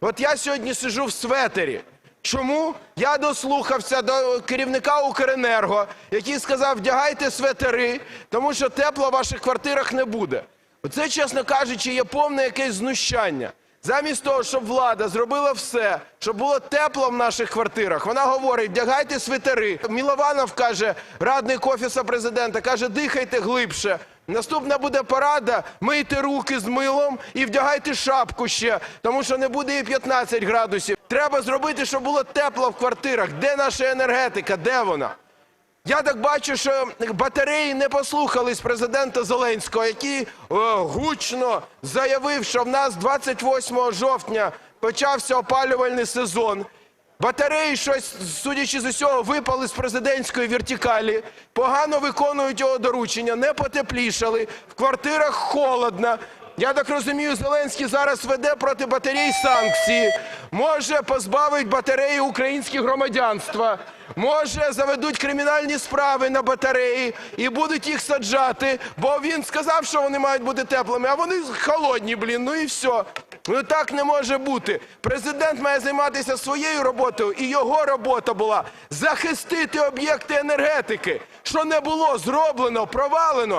От я сьогодні сижу в светері. Чому? Я дослухався до керівника Укренерго, який сказав, вдягайте светери, тому що тепло в ваших квартирах не буде. Оце, чесно кажучи, є повне якесь знущання. Замість того, щоб влада зробила все, щоб було тепло в наших квартирах, вона говорить, вдягайте свитери. Мілованов каже, радник офісу президента, каже, дихайте глибше. Наступна буде порада, мийте руки з милом і вдягайте шапку ще, тому що не буде і 15 градусів. Треба зробити, щоб було тепло в квартирах. Де наша енергетика? Де вона? Я так бачу, що батареї не послухались президента Зеленського, який е, гучно заявив, що в нас 28 жовтня почався опалювальний сезон. Батареї щось, судячи з усього, випали з президентської вертикалі, погано виконують його доручення, не потеплішали, в квартирах холодно. Я так розумію, Зеленський зараз веде проти батарей санкції, може позбавить батареї українське громадянства, може заведуть кримінальні справи на батареї і будуть їх саджати, бо він сказав, що вони мають бути теплими, а вони холодні, блін, ну і все. Ну так не може бути. Президент має займатися своєю роботою, і його робота була захистити об'єкти енергетики, що не було зроблено, провалено.